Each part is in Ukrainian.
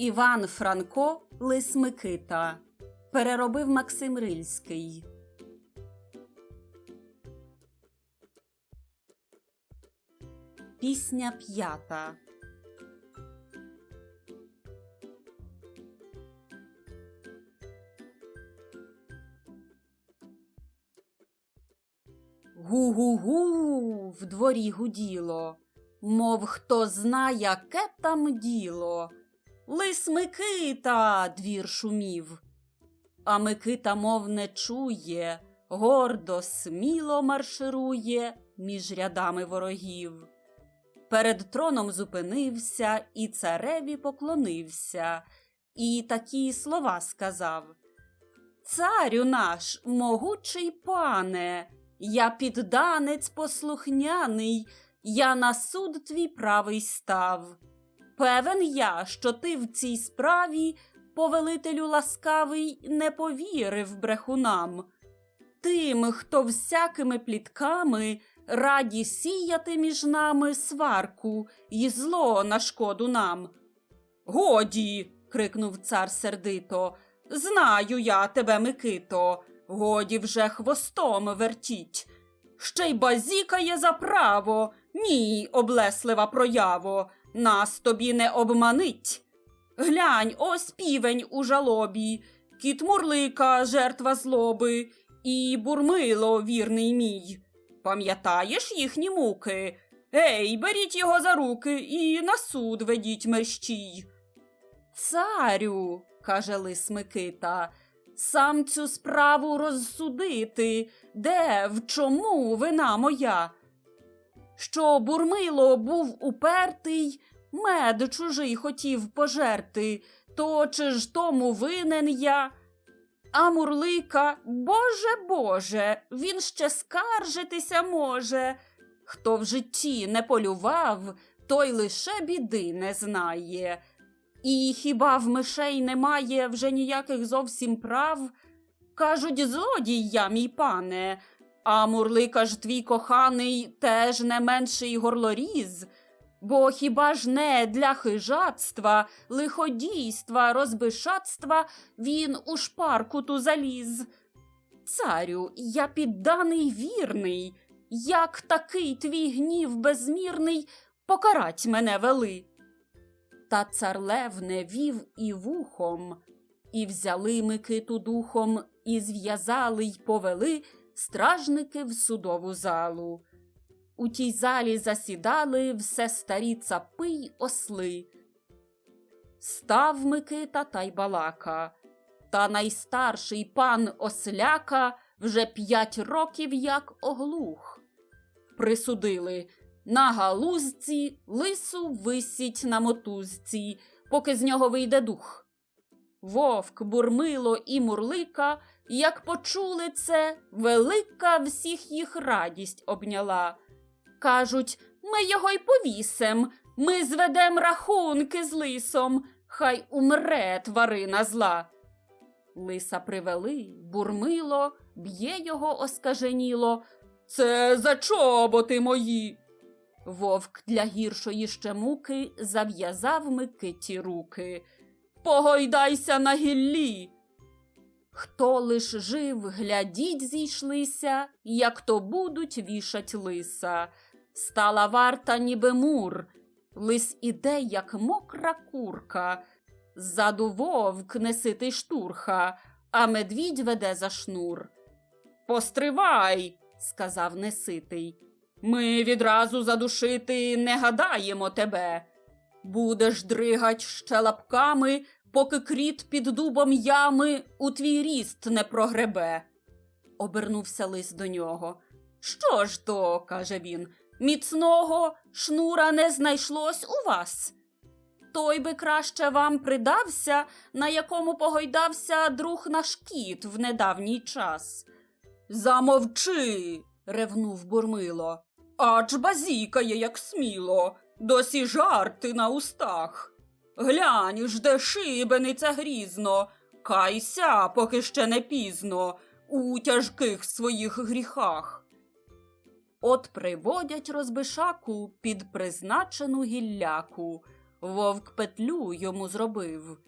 Іван Франко Лис Микита. Переробив Максим Рильський. Пісня п'ята. Гу-гу-гу в дворі гуділо, мов хто зна, яке там діло. Лис Микита двір шумів. А Микита, мов не чує, гордо, сміло марширує між рядами ворогів. Перед троном зупинився і цареві поклонився, і такі слова сказав. Царю наш, могучий пане, я підданець послухняний, я на суд твій правий став. Певен я, що ти в цій справі, повелителю ласкавий, не повірив брехунам. Тим, хто всякими плітками раді сіяти між нами сварку і зло на шкоду нам. Годі. крикнув цар сердито. Знаю я тебе, Микито, годі вже хвостом вертіть. Ще й базікає за право, ні, облеслива прояво, нас тобі не обманить. Глянь, ось півень у жалобі, кіт мурлика, жертва злоби, і бурмило, вірний мій. Пам'ятаєш їхні муки? Ей, беріть його за руки і на суд ведіть мерщій. Царю, каже лис Микита, сам цю справу розсудити, де, в чому вина моя? Що бурмило був упертий, мед чужий хотів пожерти, то чи ж тому винен я? А мурлика, Боже Боже, він ще скаржитися може. Хто в житті не полював, той лише біди не знає. І хіба в мишей немає вже ніяких зовсім прав? Кажуть, злодій я, мій пане, а мурлика ж твій коханий теж не менший горлоріз. Бо хіба ж не для хижацтва, лиходійства, розбишатства він у шпарку ту заліз? Царю, я підданий вірний, як такий твій гнів безмірний покарать мене вели. Та цар Лев не вів і вухом, і взяли Микиту духом, і зв'язали й повели стражники в судову залу. У тій залі засідали все старі цапи й осли. Став Микита та й балака, та найстарший пан Осляка вже п'ять років як оглух. Присудили на галузці лису висіть на мотузці, поки з нього вийде дух. Вовк, бурмило і мурлика, як почули це, велика всіх їх радість обняла. Кажуть, ми його й повісим, ми зведем рахунки з лисом, хай умре тварина зла. Лиса привели, бурмило, б'є його оскаженіло. Це за чоботи мої. Вовк для гіршої ще муки зав'язав Микиті руки. Погойдайся на гіллі. Хто лиш жив, глядіть, зійшлися, як то будуть вішать лиса. Стала варта, ніби мур. Лис іде, як мокра курка. Ззаду вовк неситий штурха, а медвідь веде за шнур. Постривай, сказав неситий. Ми відразу задушити не гадаємо тебе. Будеш дригать ще лапками, поки кріт під дубом ями у твій ріст не прогребе. Обернувся лис до нього. Що ж то, каже він, міцного шнура не знайшлось у вас. Той би краще вам придався, на якому погойдався друг наш кіт в недавній час. Замовчи. ревнув бурмило. Ач базікає, як сміло, досі жарти на устах. Глянь, жде шибениця грізно, кайся, поки ще не пізно, у тяжких своїх гріхах. От приводять розбишаку під призначену гілляку. вовк петлю йому зробив.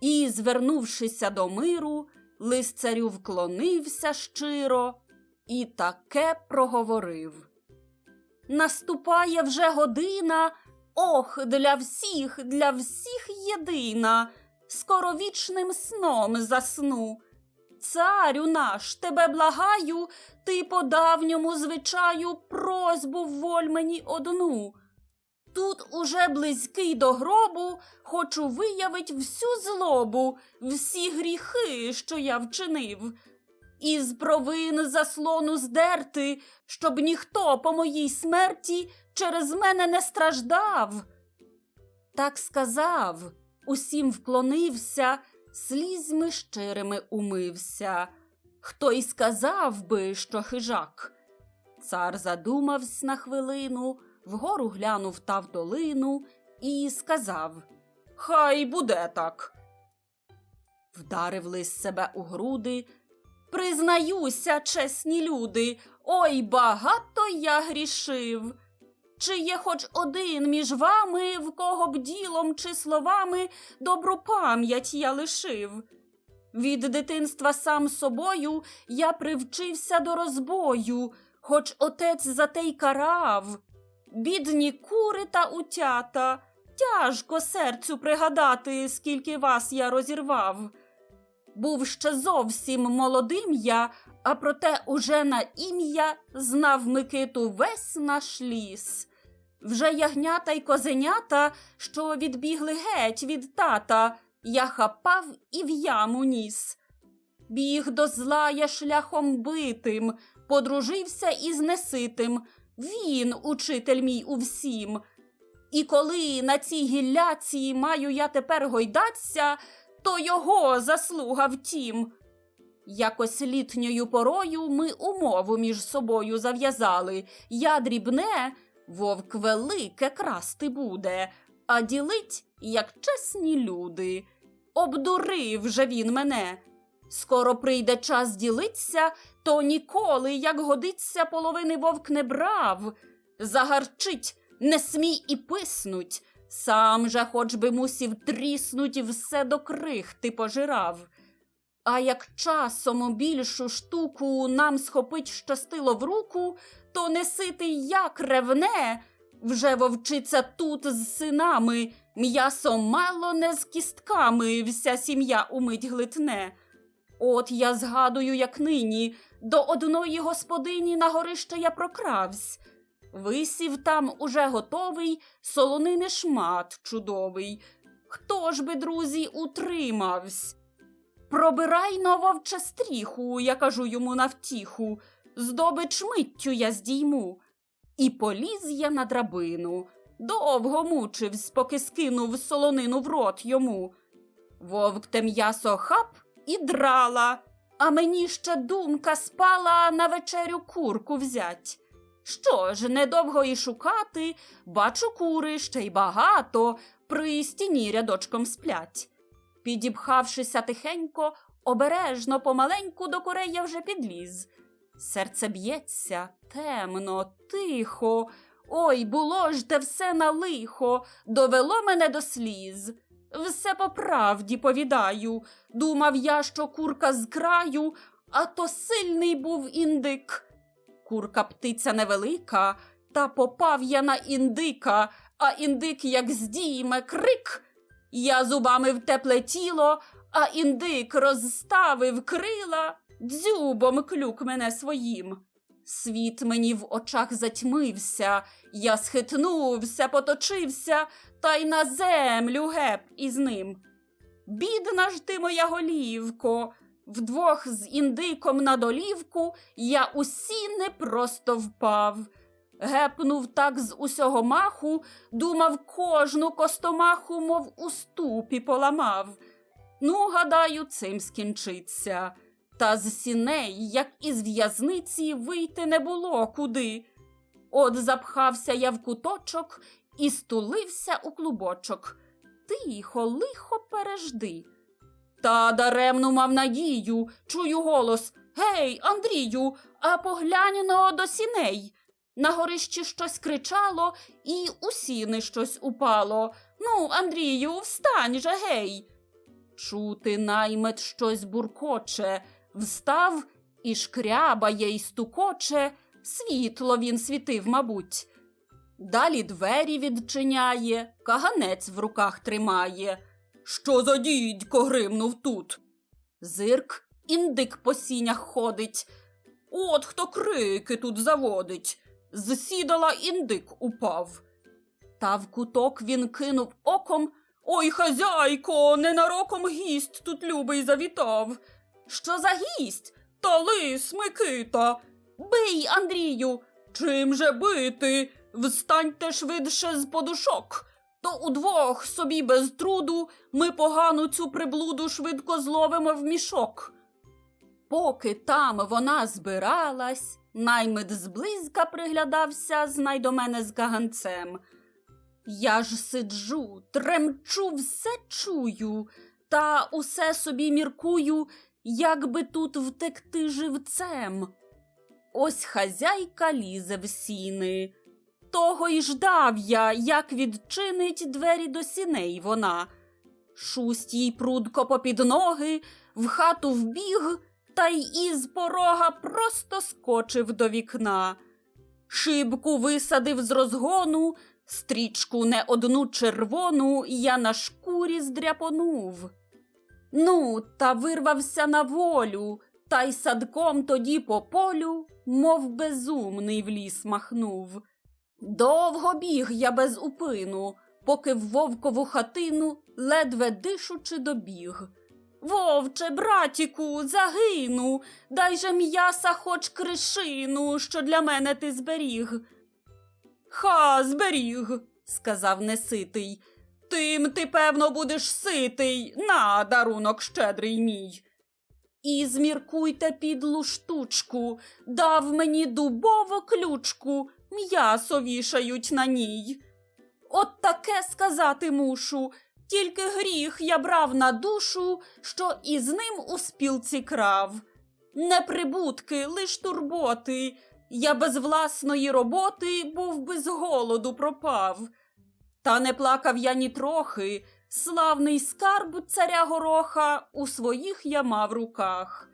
І, звернувшися до миру, лис царю вклонився щиро і таке проговорив. Наступає вже година, ох, для всіх, для всіх єдина, скоро вічним сном засну. Царю наш, тебе благаю, ти по давньому звичаю просьбу воль мені одну. Тут уже близький до гробу, хочу виявить всю злобу, всі гріхи, що я вчинив, із провин заслону здерти, щоб ніхто по моїй смерті через мене не страждав. Так сказав, усім вклонився, слізьми щирими умився. Хто й сказав би, що хижак. Цар задумавсь на хвилину, вгору глянув та в долину і сказав Хай буде так. Вдарив лис себе у груди. Признаюся, чесні люди, ой, багато я грішив. Чи є хоч один між вами, в кого б ділом чи словами добру пам'ять я лишив? Від дитинства сам собою я привчився до розбою, хоч отець за те й карав. Бідні кури та утята, тяжко серцю пригадати, скільки вас я розірвав. Був ще зовсім молодим я, а проте уже на ім'я знав Микиту весь наш ліс. Вже ягнята й козенята, що відбігли геть від тата, я хапав і в яму ніс. Біг до зла я шляхом битим, подружився із неситим. Він, учитель мій у всім. І коли на цій гілляці маю я тепер гойдаться, то його заслуга втім. Якось літньою порою ми умову між собою зав'язали. Я дрібне, вовк велике красти буде, а ділить, як чесні люди. Обдурив же він мене. Скоро прийде час ділиться, то ніколи, як годиться, половини вовк не брав. Загарчить, не смій і писнуть. Сам же хоч би мусів тріснуть, все до крихти пожирав. А як часом більшу штуку нам схопить щастило в руку, то неситий як ревне, вже вовчиця тут з синами, м'ясо мало не з кістками, вся сім'я умить глитне. От я згадую, як нині, до одної господині на горище я прокравсь. Висів там уже готовий солонини шмат чудовий. Хто ж би, друзі, утримавсь? Пробирай но вовче стріху, я кажу йому навтіху, здобич миттю я здійму. І поліз я на драбину. Довго мучивсь, поки скинув солонину в рот йому. Вовк те м'ясо хап і драла, а мені ще думка спала на вечерю курку взять. Що ж, недовго і шукати, бачу кури ще й багато, при стіні рядочком сплять. Підіпхавшися тихенько, обережно, помаленьку до курей я вже підліз. Серце б'ється темно, тихо. Ой, було ж те все на лихо, довело мене до сліз. Все по правді повідаю. Думав я, що курка з краю, а то сильний був індик. Курка птиця невелика, та попав я на індика, а індик, як здійме крик. Я зубами в тепле тіло, а індик розставив крила, дзюбом клюк мене своїм. Світ мені в очах затьмився, я схитнувся, поточився, та й на землю геп із ним. Бідна ж ти, моя голівко, вдвох з індиком на долівку я усі не просто впав. Гепнув так з усього маху, думав, кожну костомаху, мов у ступі поламав. Ну, гадаю, цим скінчиться. Та з сіней, як із в'язниці, вийти не було куди. От запхався я в куточок і стулився у клубочок. Тихо, лихо пережди. Та даремну мав надію, чую голос Гей, Андрію, а поглянь но до сіней. На горищі щось кричало, і у сіни щось упало. Ну, Андрію, встань же гей. Чути наймет щось буркоче, встав і шкрябає й стукоче, світло він світив, мабуть. Далі двері відчиняє, каганець в руках тримає. Що за дідько гримнув тут? Зирк, індик по сінях ходить. От хто крики тут заводить. З сідала індик упав. Та в куток він кинув оком. Ой, хазяйко, ненароком гість тут любий завітав. Що за гість? Та лис Микита. Бий, Андрію. Чим же бити? Встаньте швидше з подушок. То удвох собі без труду ми погану цю приблуду швидко зловимо в мішок. Поки там вона збиралась, наймит зблизька приглядався знай до мене з гаганцем. Я ж сиджу, тремчу, все чую, та усе собі міркую, як би тут втекти живцем. Ось хазяйка лізе в сіни. Того й ждав я, як відчинить двері до сіней вона. Шусть їй прудко попід ноги, в хату вбіг, та й із порога просто скочив до вікна. Шибку висадив з розгону, стрічку не одну червону я на шкурі здряпонув. Ну, та вирвався на волю, та й садком тоді по полю, мов безумний в ліс махнув. Довго біг я без упину, поки в вовкову хатину ледве дишучи добіг. Вовче, братіку, загину, дай же м'яса хоч кришину, що для мене ти зберіг. Ха, зберіг, сказав неситий. Тим ти, певно, будеш ситий, на дарунок щедрий мій. І зміркуйте підлу штучку, дав мені дубову ключку, м'ясо вішають на ній. От таке сказати мушу, тільки гріх я брав на душу, що із ним у спілці крав. Не прибутки, лиш турботи, я без власної роботи був би з голоду пропав. Та не плакав я ні трохи, славний скарб царя гороха у своїх я мав руках.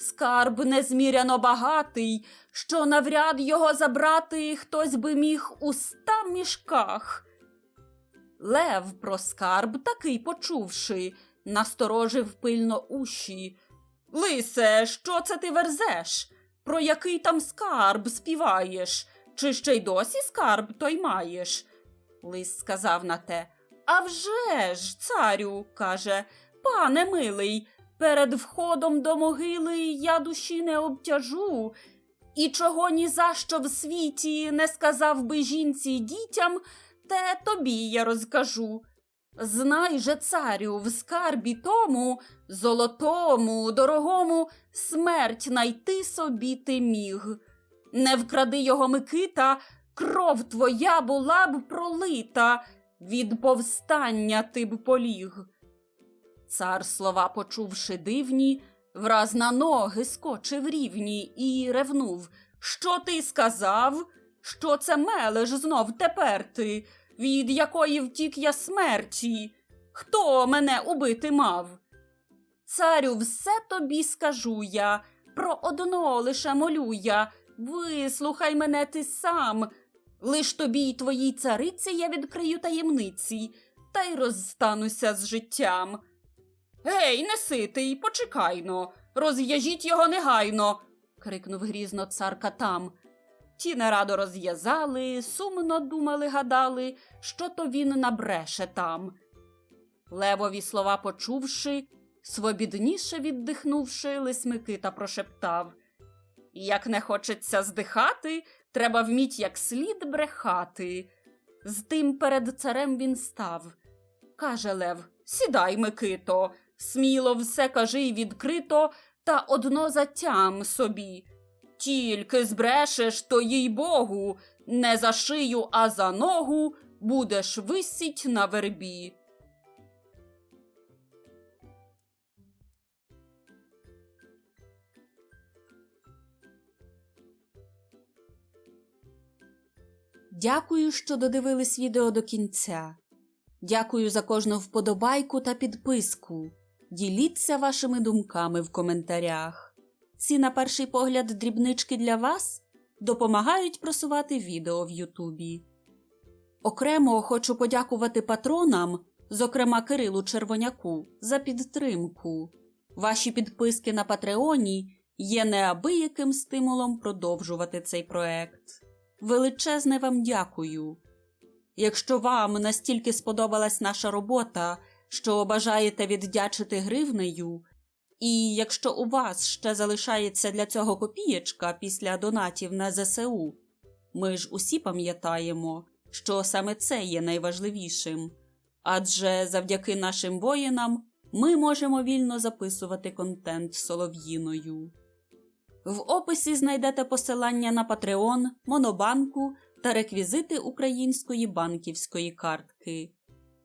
Скарб незміряно багатий, що навряд його забрати хтось би міг у ста мішках. Лев про скарб такий почувши, насторожив пильно уші. Лисе, що це ти верзеш? Про який там скарб співаєш? Чи ще й досі скарб той маєш? Лис сказав на те. «А вже ж, царю, каже, пане милий, перед входом до могили я душі не обтяжу, і чого ні за що в світі не сказав би жінці й дітям, те тобі я розкажу. Знай же, царю, в скарбі тому, золотому, дорогому, смерть найти собі ти міг. Не вкради його Микита, кров твоя була б пролита, від повстання ти б поліг. Цар слова, почувши дивні, враз на ноги скочив рівні і ревнув. Що ти сказав? Що це мелеш знов тепер ти, від якої втік я смерті? Хто мене убити мав? Царю, все тобі скажу я, про одно лише молю я, вислухай мене ти сам. Лиш тобі й твоїй цариці я відкрию таємниці, та й розстануся з життям. Гей, неситий, почекайно, розв'яжіть його негайно. крикнув грізно цар катам. Ті нерадо розв'язали, сумно думали, гадали, що то він набреше там. Левові слова почувши, свобідніше віддихнувши, лис Микита прошептав Як не хочеться здихати, треба вміть як слід брехати. З тим перед царем він став. Каже Лев Сідай, Микито, сміло все кажи відкрито, та одно затям собі. Тільки збрешеш, то їй богу, не за шию, а за ногу будеш висіть на вербі. Дякую, що додивились відео до кінця. Дякую за кожну вподобайку та підписку. Діліться вашими думками в коментарях. Ці, на перший погляд, дрібнички для вас допомагають просувати відео в Ютубі. Окремо хочу подякувати патронам, зокрема Кирилу Червоняку, за підтримку. Ваші підписки на Патреоні є неабияким стимулом продовжувати цей проект. Величезне вам дякую. Якщо вам настільки сподобалась наша робота, що бажаєте віддячити гривнею, і якщо у вас ще залишається для цього копієчка після донатів на ЗСУ, ми ж усі пам'ятаємо, що саме це є найважливішим. Адже завдяки нашим воїнам ми можемо вільно записувати контент солов'їною. В описі знайдете посилання на Patreon, Монобанку та реквізити української банківської картки.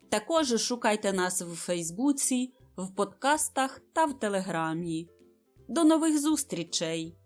Також шукайте нас в Фейсбуці, в подкастах та в Телеграмі. До нових зустрічей!